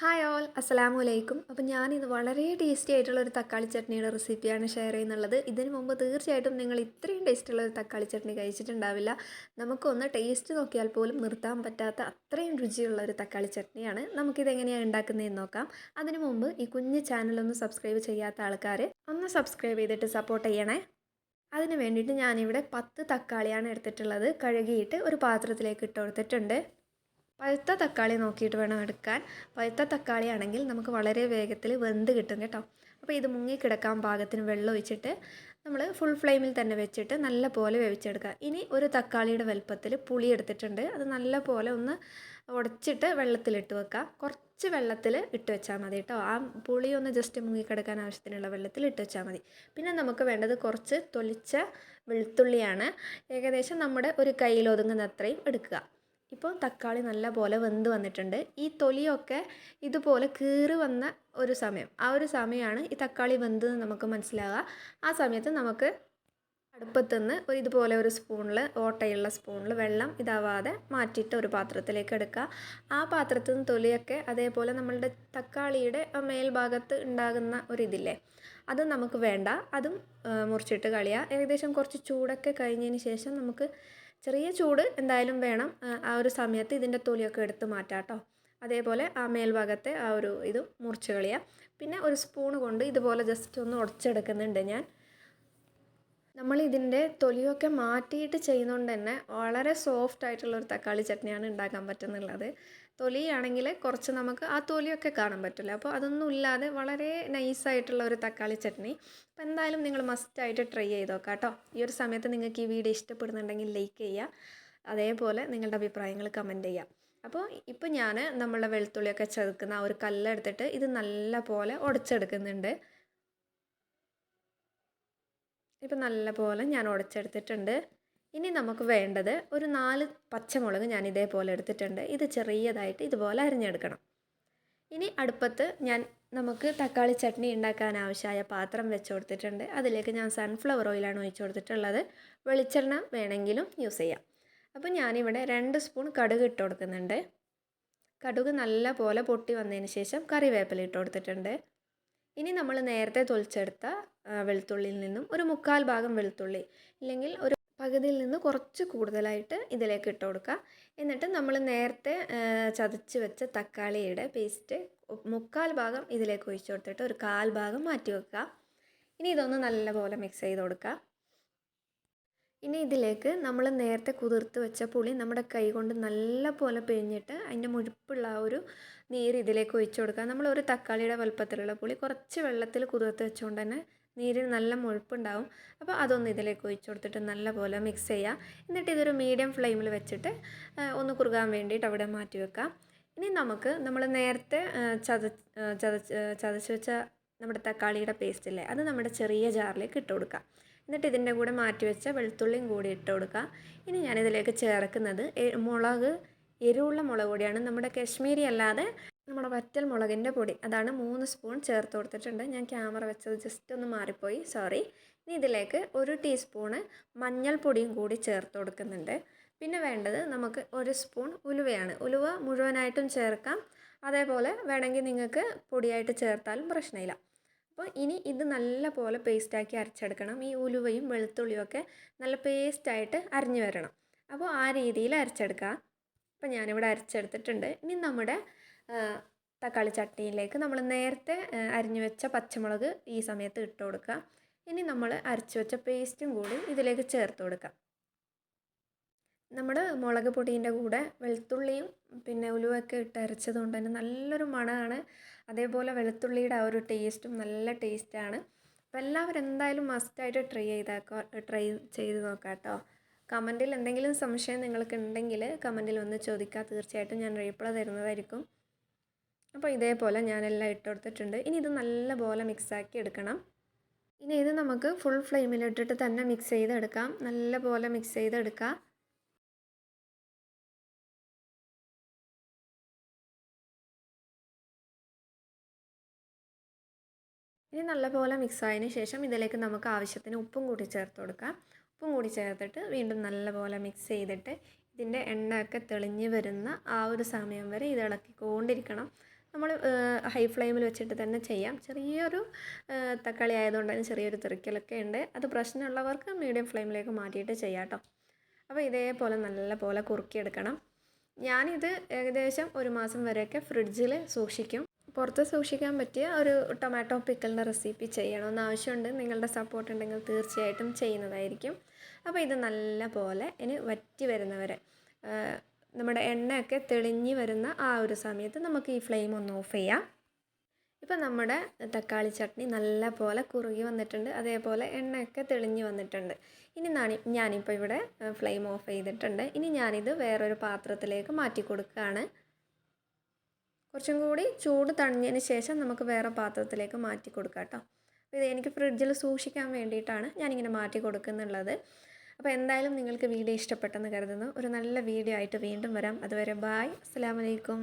Hi all അസ്സലാമു അലൈക്കും. അപ്പം ഞാനിത് വളരെ ടേസ്റ്റി ആയിട്ടുള്ള ഒരു തക്കാളി ചട്നിയുടെ റെസിപ്പിയാണ് ഷെയർ ചെയ്യുന്നുള്ളത്. ഇതിന് മുമ്പ് തീർച്ചയായിട്ടും നിങ്ങൾ ഇത്രയും ടേസ്റ്റുള്ള ഒരു തക്കാളി ചട്നി കഴിച്ചിട്ടുണ്ടാവില്ല. നമുക്കൊന്ന് ടേസ്റ്റ് നോക്കിയാൽ പോലും നിർത്താൻ പറ്റാത്ത അത്രയും രുചിയുള്ള ഒരു തക്കാളി ചട്നിയാണ് നമുക്കിത് എങ്ങനെയാണ് ഉണ്ടാക്കുന്നതെന്ന് നോക്കാം. അതിനു മുമ്പ് ഈ കുഞ്ഞ് ചാനലൊന്ന് സബ്സ്ക്രൈബ് ചെയ്യാത്ത ആൾക്കാർ ഒന്ന് സബ്സ്ക്രൈബ് ചെയ്തിട്ട് സപ്പോർട്ട് ചെയ്യണേ. അതിന് വേണ്ടിയിട്ട് ഞാനിവിടെ പത്ത് തക്കാളിയാണ് എടുത്തിട്ടുള്ളത്. കഴുകിയിട്ട് ഒരു പാത്രത്തിലേക്ക് ഇട്ട് കൊടുത്തിട്ടുണ്ട്. പഴുത്ത തക്കാളി നോക്കിയിട്ട് വേണം എടുക്കാൻ. പഴുത്ത തക്കാളി ആണെങ്കിൽ നമുക്ക് വളരെ വേഗത്തിൽ വെന്ത് കിട്ടും കേട്ടോ. അപ്പോൾ ഇത് മുങ്ങി കിടക്കാൻ പാകത്തിന് വെള്ളം ഒഴിച്ചിട്ട് നമ്മൾ ഫുൾ ഫ്ലെയിമിൽ തന്നെ വെച്ചിട്ട് നല്ല പോലെ വേവിച്ചെടുക്കുക. ഇനി ഒരു തക്കാളിയുടെ വലുപ്പത്തിൽ പുളി എടുത്തിട്ടുണ്ട്. അത് നല്ല പോലെ ഒന്ന് ഉടച്ചിട്ട് വെള്ളത്തിലിട്ട് വെക്കുക. കുറച്ച് വെള്ളത്തിൽ ഇട്ട് വെച്ചാൽ മതി കേട്ടോ. ആ പുളി ഒന്ന് ജസ്റ്റ് മുങ്ങിക്കിടക്കാൻ ആവശ്യത്തിനുള്ള വെള്ളത്തിൽ ഇട്ട് വെച്ചാൽ മതി. പിന്നെ നമുക്ക് വേണ്ടത് കുറച്ച് തൊലിച്ച വെളുത്തുള്ളിയാണ്. ഏകദേശം നമ്മുടെ ഒരു കയ്യിലൊതുങ്ങുന്ന അത്രയും എടുക്കുക. ഇപ്പോൾ തക്കാളി നല്ല പോലെ വെന്ത് വന്നിട്ടുണ്ട്. ഈ തൊലിയൊക്കെ ഇതുപോലെ കീറി വന്ന ഒരു സമയം. ആ ഒരു സമയമാണ് ഈ തക്കാളി വെന്തെന്ന് നമുക്ക് മനസ്സിലാവുക. ആ സമയത്ത് നമുക്ക് അടുപ്പത്തുനിന്ന് ഒരു ഇതുപോലെ ഒരു സ്പൂണിൽ ഓട്ടയുള്ള സ്പൂണിൽ വെള്ളം ഇതാവാതെ മാറ്റിയിട്ട് ഒരു പാത്രത്തിലേക്ക് എടുക്കുക. ആ പാത്രത്തിൽ നിന്ന് തൊലിയൊക്കെ അതേപോലെ നമ്മളുടെ തക്കാളിയുടെ മേൽഭാഗത്ത് ഉണ്ടാകുന്ന ഒരിതില്ലേ അതും നമുക്ക് വേണ്ട. അതും മുറിച്ചിട്ട് കളിയാം ഏകദേശം കുറച്ച് ചൂടൊക്കെ കഴിഞ്ഞതിന് ശേഷം നമുക്ക് ചെറിയ ചൂട് എന്തായാലും വേണം ആ ഒരു സമയത്ത് ഇതിന്റെ തൊലിയൊക്കെ എടുത്ത് മാറ്റാം കേട്ടോ അതേപോലെ ആ മേൽഭാഗത്തെ ആ ഒരു ഇത് മുറിച്ച് കളയുക പിന്നെ ഒരു സ്പൂൺ കൊണ്ട് ഇതുപോലെ ജസ്റ്റ് ഒന്ന് ഉടച്ചെടുക്കുന്നുണ്ട് ഞാൻ. നമ്മൾ ഇതിന്റെ തൊലിയൊക്കെ മാറ്റിയിട്ട് ചെയ്യുന്നതുകൊണ്ട് തന്നെ വളരെ സോഫ്റ്റ് ആയിട്ടുള്ള ഒരു തക്കാളി ചട്നിയാണ് ഉണ്ടാക്കാൻ പറ്റുന്നുള്ളത്. തൊലിയാണെങ്കിൽ കുറച്ച് നമുക്ക് ആ തൊലിയൊക്കെ കാണാൻ പറ്റില്ല. അപ്പോൾ അതൊന്നും ഇല്ലാതെ വളരെ നൈസായിട്ടുള്ള ഒരു തക്കാളി ചട്നി. അപ്പോൾ എന്തായാലും നിങ്ങൾ മസ്റ്റായിട്ട് ട്രൈ ചെയ്ത് നോക്കാം കേട്ടോ. ഈ ഒരു സമയത്ത് നിങ്ങൾക്ക് ഈ വീഡിയോ ഇഷ്ടപ്പെടുന്നുണ്ടെങ്കിൽ ലൈക്ക് ചെയ്യുക. അതേപോലെ നിങ്ങളുടെ അഭിപ്രായങ്ങൾ കമന്റ് ചെയ്യുക. അപ്പോൾ ഇപ്പോൾ ഞാൻ നമ്മളുടെ വെളുത്തുള്ളിയൊക്കെ ചെറുക്കുന്ന ആ ഒരു കല്ലെടുത്തിട്ട് ഇത് നല്ല പോലെ ഉടച്ചെടുക്കുന്നുണ്ട്. ഇപ്പം നല്ല പോലെ ഞാൻ ഉടച്ചെടുത്തിട്ടുണ്ട് ഇനി നമുക്ക് വേണ്ടത് ഒരു നാല് പച്ചമുളക് ഞാൻ ഇതേപോലെ എടുത്തിട്ടുണ്ട്. ഇത് ചെറിയതായിട്ട് ഇതുപോലെ അരിഞ്ഞെടുക്കണം. ഇനി അടുപ്പത്ത് ഞാൻ നമുക്ക് തക്കാളി ചട്നി ഉണ്ടാക്കാൻ ആവശ്യമായ പാത്രം വെച്ച് കൊടുത്തിട്ടുണ്ട്. അതിലേക്ക് ഞാൻ സൺഫ്ലവർ ഓയിലാണ് ഒഴിച്ചു കൊടുത്തിട്ടുള്ളത്. വെളിച്ചെണ്ണ വേണമെങ്കിലും യൂസ് ചെയ്യാം. അപ്പോൾ ഞാനിവിടെ രണ്ട് സ്പൂൺ കടുക് ഇട്ട് കൊടുക്കുന്നുണ്ട്. കടുക് നല്ല പോലെ പൊട്ടി വന്നതിന് ശേഷം കറിവേപ്പില ഇട്ട് കൊടുത്തിട്ടുണ്ട്. ഇനി നമ്മൾ നേരത്തെ തൊലിച്ചെടുത്ത വെളുത്തുള്ളിയിൽ നിന്നും ഒരു മുക്കാൽ ഭാഗം വെളുത്തുള്ളി ഇല്ലെങ്കിൽ ഒരു പകുതിയിൽ നിന്ന് കുറച്ച് കൂടുതലായിട്ട് ഇതിലേക്ക് ഇട്ട് കൊടുക്കുക. എന്നിട്ട് നമ്മൾ നേരത്തെ ചതച്ച് വെച്ച തക്കാളിയുടെ പേസ്റ്റ് മുക്കാൽ ഭാഗം ഇതിലേക്ക് ഒഴിച്ചു കൊടുത്തിട്ട് ഒരു കാൽ ഭാഗം മാറ്റി വെക്കുക. ഇനി ഇതൊന്ന് നല്ലപോലെ മിക്സ് ചെയ്ത് കൊടുക്കുക. ഇനി ഇതിലേക്ക് നമ്മൾ നേരത്തെ കുതിർത്ത് വെച്ച പുളി നമ്മുടെ കൈ കൊണ്ട് നല്ലപോലെ പിഴിഞ്ഞിട്ട് അതിന്റെ മുഴുപ്പുള്ള ആ ഒരു നീര് ഇതിലേക്ക് ഒഴിച്ചു കൊടുക്കുക. നമ്മൾ ഒരു തക്കാളിയുടെ വലുപ്പത്തിലുള്ള പുളി കുറച്ച് വെള്ളത്തിൽ കുതിർത്ത് വെച്ചുകൊണ്ട് തന്നെ നീരിന് നല്ല മുഴുപ്പുണ്ടാവും. അപ്പോൾ അതൊന്ന് ഇതിലേക്ക് ഒഴിച്ചു കൊടുത്തിട്ട് നല്ലപോലെ മിക്സ് ചെയ്യാം. എന്നിട്ട് ഇതൊരു മീഡിയം ഫ്ലെയിമിൽ വെച്ചിട്ട് ഒന്ന് കുറുകാൻ വേണ്ടിയിട്ട് അവിടെ മാറ്റി വെക്കാം. ഇനി നമുക്ക് നമ്മൾ നേരത്തെ ചത ചതച്ച് ചതച്ച് വെച്ച നമ്മുടെ തക്കാളിയുടെ പേസ്റ്റ് അല്ലേ അത് നമ്മുടെ ചെറിയ ജാറിലേക്ക് ഇട്ട് കൊടുക്കാം. എന്നിട്ട് ഇതിന്റെ കൂടെ മാറ്റി വെച്ച വെളുത്തുള്ളിയും കൂടി ഇട്ട് കൊടുക്കാം. ഇനി ഞാനിതിലേക്ക് ചേർക്കുന്നത് മുളക് എരിവുള്ള മുളക് പൊടിയാണ്. നമ്മുടെ കശ്മീരി അല്ലാതെ നമ്മുടെ വറ്റൽ മുളകിന്റെ പൊടി. അതാണ് മൂന്ന് സ്പൂൺ ചേർത്ത് കൊടുത്തിട്ടുണ്ട്. ഞാൻ ക്യാമറ വെച്ചത് ജസ്റ്റ് ഒന്ന് മാറിപ്പോയി. സോറി ഇനി ഇതിലേക്ക് ഒരു ടീസ്പൂണ് മഞ്ഞൾപ്പൊടിയും കൂടി ചേർത്ത് കൊടുക്കുന്നുണ്ട്. പിന്നെ വേണ്ടത് നമുക്ക് ഒരു സ്പൂൺ ഉലുവയാണ്. ഉലുവ മുഴുവനായിട്ടും ചേർക്കാം. അതേപോലെ വേണമെങ്കിൽ നിങ്ങൾക്ക് പൊടിയായിട്ട് ചേർത്താലും പ്രശ്നമില്ല. അപ്പോൾ ഇനി ഇത് നല്ല പോലെ പേസ്റ്റാക്കി അരച്ചെടുക്കണം. ഈ ഉലുവയും വെളുത്തുള്ളിയും ഒക്കെ നല്ല പേസ്റ്റായിട്ട് അരിഞ്ഞു വരണം. അപ്പോൾ ആ രീതിയിൽ അരച്ചെടുക്കുക അപ്പോൾ ഞാനിവിടെ അരച്ചെടുത്തിട്ടുണ്ട്. ഇനി നമ്മുടെ തക്കാളി ചട്ടിയിലേക്ക് നമ്മൾ നേരത്തെ അരിഞ്ഞു വെച്ച പച്ചമുളക് ഈ സമയത്ത് ഇട്ട് കൊടുക്കുക. ഇനി നമ്മൾ അരച്ചു വെച്ച പേസ്റ്റും കൂടി ഇതിലേക്ക് ചേർത്ത് കൊടുക്കാം. നമ്മൾ മുളക് പൊടിന്റെ കൂടെ വെളുത്തുള്ളിയും പിന്നെ ഉലുവൊക്കെ ഇട്ട് അരച്ചത് കൊണ്ട് തന്നെ നല്ലൊരു മണമാണ്. അതേപോലെ വെളുത്തുള്ളിയുടെ ആ ഒരു ടേസ്റ്റും നല്ല ടേസ്റ്റാണ്. അപ്പോൾ എല്ലാവരും എന്തായാലും മസ്റ്റായിട്ട് ട്രൈ ചെയ്താക്കോ ട്രൈ ചെയ്ത് നോക്കാം കേട്ടോ കമന്റിൽ എന്തെങ്കിലും സംശയം നിങ്ങൾക്ക് ഉണ്ടെങ്കിൽ കമന്റിൽ ഒന്ന് ചോദിക്കുക തീർച്ചയായിട്ടും ഞാൻ റീപ്ലൈ തരുന്നതായിരിക്കും. അപ്പോൾ ഇതേപോലെ ഞാനെല്ലാം ഇട്ട് കൊടുത്തിട്ടുണ്ട് ഇനി ഇത് നല്ലപോലെ മിക്സാക്കി എടുക്കണം. ഇനി ഇത് നമുക്ക് ഫുൾ ഫ്ലെയിമിലിട്ടിട്ട് തന്നെ മിക്സ് ചെയ്തെടുക്കാം. നല്ലപോലെ മിക്സ് ചെയ്തെടുക്കാം. ഇനി നല്ലപോലെ മിക്സ് ആയതിന് ശേഷം ഇതിലേക്ക് നമുക്ക് ആവശ്യത്തിന് ഉപ്പും കൂടി ചേർത്ത് കൊടുക്കാം. ഉപ്പും കൂടി ചേർത്തിട്ട് വീണ്ടും നല്ലപോലെ മിക്സ് ചെയ്തിട്ട് ഇതിന്റെ എണ്ണയൊക്കെ തെളിഞ്ഞ് വരുന്ന ആ ഒരു സമയം വരെ ഇത് ഇളക്കിക്കൊണ്ടിരിക്കണം. നമ്മൾ ഹൈ ഫ്ലെയിമിൽ വെച്ചിട്ട് തന്നെ ചെയ്യാം. ചെറിയൊരു തക്കാളി ആയതുകൊണ്ട് തന്നെ ചെറിയൊരു തെറിക്കലൊക്കെ ഉണ്ട്. അത് പ്രശ്നമുള്ളവർക്ക് മീഡിയം ഫ്ലെയിമിലേക്ക് മാറ്റിയിട്ട് ചെയ്യാം കേട്ടോ അപ്പോൾ ഇതേപോലെ നല്ല പോലെ കുറുക്കിയെടുക്കണം. ഞാനിത് ഏകദേശം ഒരു മാസം വരെയൊക്കെ ഫ്രിഡ്ജിൽ സൂക്ഷിക്കും. പുറത്ത് സൂക്ഷിക്കാൻ പറ്റിയ ഒരു ടൊമാറ്റോ പിക്കലിന്റെ റെസിപ്പി ചെയ്യണമെന്ന് ആവശ്യമുണ്ട്. നിങ്ങളുടെ സപ്പോർട്ട് ഉണ്ടെങ്കിൽ തീർച്ചയായിട്ടും ചെയ്യുന്നതായിരിക്കും. അപ്പോൾ ഇത് നല്ല പോലെ ഇനി വറ്റി വരുന്നവരെ നമ്മുടെ എണ്ണയൊക്കെ തെളിഞ്ഞ് വരുന്ന ആ ഒരു സമയത്ത് നമുക്ക് ഈ ഫ്ലെയിം ഒന്ന് ഓഫ് ചെയ്യാം. ഇപ്പം നമ്മുടെ തക്കാളി ചട്നി നല്ല പോലെ കുറുകി വന്നിട്ടുണ്ട്. അതേപോലെ എണ്ണയൊക്കെ തെളിഞ്ഞ് വന്നിട്ടുണ്ട്. ഇനി നാണി ഞാനിപ്പോൾ ഇവിടെ ഫ്ലെയിം ഓഫ് ചെയ്തിട്ടുണ്ട്. ഇനി ഞാനിത് വേറൊരു പാത്രത്തിലേക്ക് മാറ്റി കൊടുക്കുകയാണ്. കുറച്ചും കൂടി ചൂട് തണിഞ്ഞതിന് ശേഷം നമുക്ക് വേറെ പാത്രത്തിലേക്ക് മാറ്റി കൊടുക്കാം കേട്ടോ. അപ്പോൾ ഇത് എനിക്ക് ഫ്രിഡ്ജിൽ സൂക്ഷിക്കാൻ വേണ്ടിയിട്ടാണ് ഞാനിങ്ങനെ മാറ്റി കൊടുക്കുന്നുള്ളത്. അപ്പോൾ എന്തായാലും നിങ്ങൾക്ക് വീഡിയോ ഇഷ്ടപ്പെട്ടെന്ന് കരുതുന്നു. ഒരു നല്ല വീഡിയോ ആയിട്ട് വീണ്ടും വരാം. അതുവരെ ബായ് അസ്സാം വലൈക്കും